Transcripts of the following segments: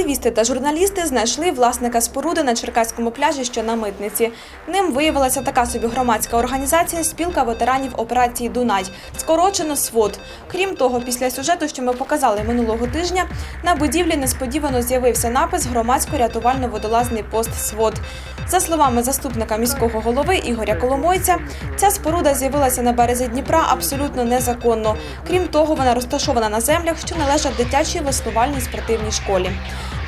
Активісти та журналісти знайшли власника споруди на Черкаському пляжі, що на митниці. Ним виявилася така собі громадська організація Спілка ветеранів операції Дунай, скорочено СВОД. Крім того, після сюжету, що ми показали минулого тижня, на будівлі несподівано з'явився напис громадсько-рятувально-водолазний пост СВОД. За словами заступника міського голови Ігоря Коломойця, ця споруда з'явилася на березі Дніпра абсолютно незаконно. Крім того, вона розташована на землях, що належать дитячій веслувальній спортивній школі.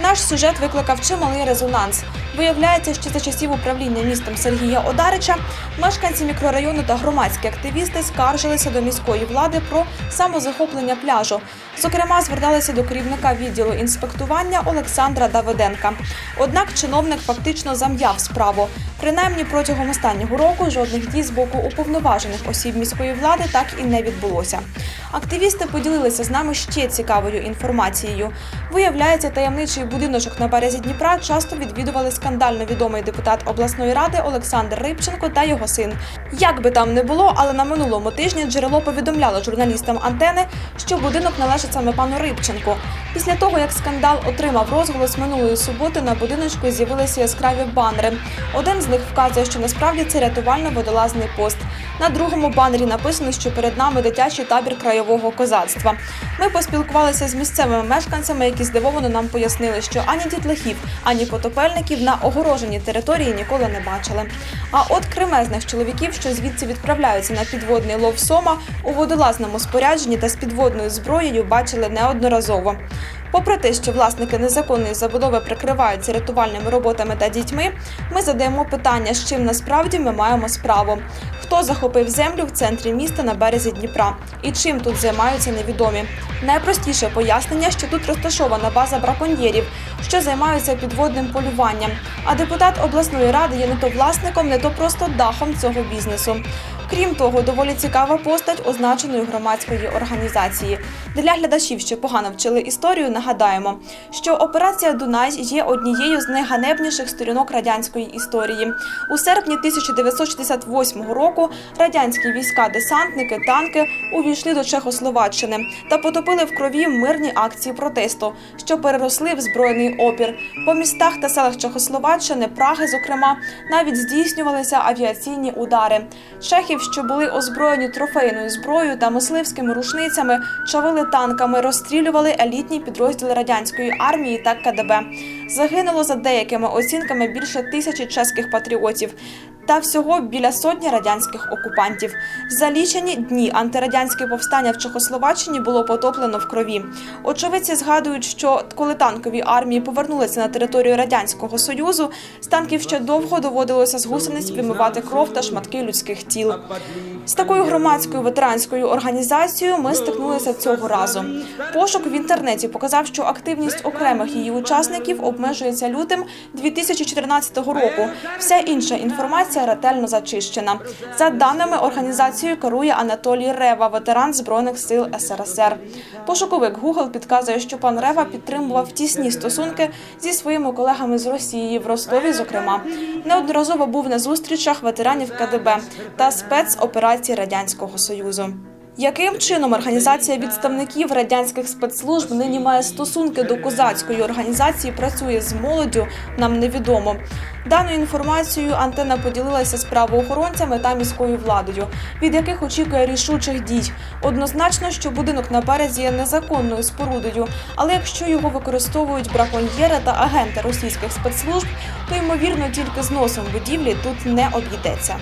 Наш сюжет викликав чималий резонанс. Виявляється, що за часів управління містом Сергія Одарича мешканці мікрорайону та громадські активісти скаржилися до міської влади про самозахоплення пляжу. Зокрема, зверталися до керівника відділу інспектування Олександра Давиденка. Однак чиновник фактично зам'яв справу. Принаймні протягом останнього року жодних дій з боку уповноважених осіб міської влади так і не відбулося. Активісти поділилися з нами ще цікавою інформацією. Виявляється, таємничий будиночок на березі Дніпра часто відвідували скандально відомий депутат обласної ради Олександр Рибченко та його син. Як би там не було, але на минулому тижні джерело повідомляло журналістам антени, що будинок належить саме пану Рибченку. Після того, як скандал отримав розголос минулої суботи, на будиночку з'явилися яскраві банери. Один з них вказує, що насправді це рятувально-водолазний пост. На другому банері написано, що перед нами дитячий табір краєвого козацтва. Ми поспілкувалися з місцевими мешканцями, які здивовано нам пояснили, що ані дітлахів, ані потопельників на огороженій території ніколи не бачили. А от кремезних чоловіків, що звідси відправляються на підводний лов сома, у водолазному спорядженні та з підводною зброєю бачили неодноразово. Попри те, що власники незаконної забудови прикриваються рятувальними роботами та дітьми, ми задаємо питання, з чим насправді ми маємо справу. Хто захопив землю в центрі міста на березі Дніпра і чим тут займаються невідомі. Найпростіше пояснення, що тут розташована база браконьєрів, що займаються підводним полюванням. А депутат обласної ради є не то власником, не то просто дахом цього бізнесу. Крім того, доволі цікава постать означеної громадської організації. Для глядачів, що погано вчили історію, нагадаємо, що операція Дунай є однією з найганебніших сторінок радянської історії. У серпні 1968 року радянські війська-десантники, танки увійшли до Чехословаччини та потопили в крові мирні акції протесту, що переросли в збройний опір. По містах та селах Чехословаччини, Праги, зокрема, навіть здійснювалися авіаційні удари. Чехів, що були озброєні трофейною зброєю та мисливськими рушницями, чавили танками, розстрілювали елітні підрозділи радянської армії та КДБ. Загинуло за деякими оцінками більше тисячі чеських патріотів. Та всього біля сотні радянських окупантів. За лічені дні антирадянське повстання в Чехословаччині було потоплено в крові. Очевидці згадують, що коли танкові армії повернулися на територію радянського союзу, з танків ще довго доводилося з гусениць вимивати кров та шматки людських тіл. З такою громадською ветеранською організацією ми стикнулися цього разу. Пошук в інтернеті показав, що активність окремих її учасників обмежується лютим 2014 року. Вся інша інформація ретельно зачищена. За даними організацією керує Анатолій Рева, ветеран збройних сил СРСР. Пошуковик Google підказує, що пан Рева підтримував тісні стосунки зі своїми колегами з Росії в Ростові. Зокрема, неодноразово був на зустрічах ветеранів КДБ та спецоперацій радянського союзу. Яким чином організація відставників радянських спецслужб нині має стосунки до козацької організації, працює з молоддю, нам невідомо. Даною інформацією антена поділилася з правоохоронцями та міською владою, від яких очікує рішучих дій. Однозначно, що будинок на березі є незаконною спорудою, але якщо його використовують браконьєри та агенти російських спецслужб, то ймовірно тільки зносом будівлі тут не обійдеться.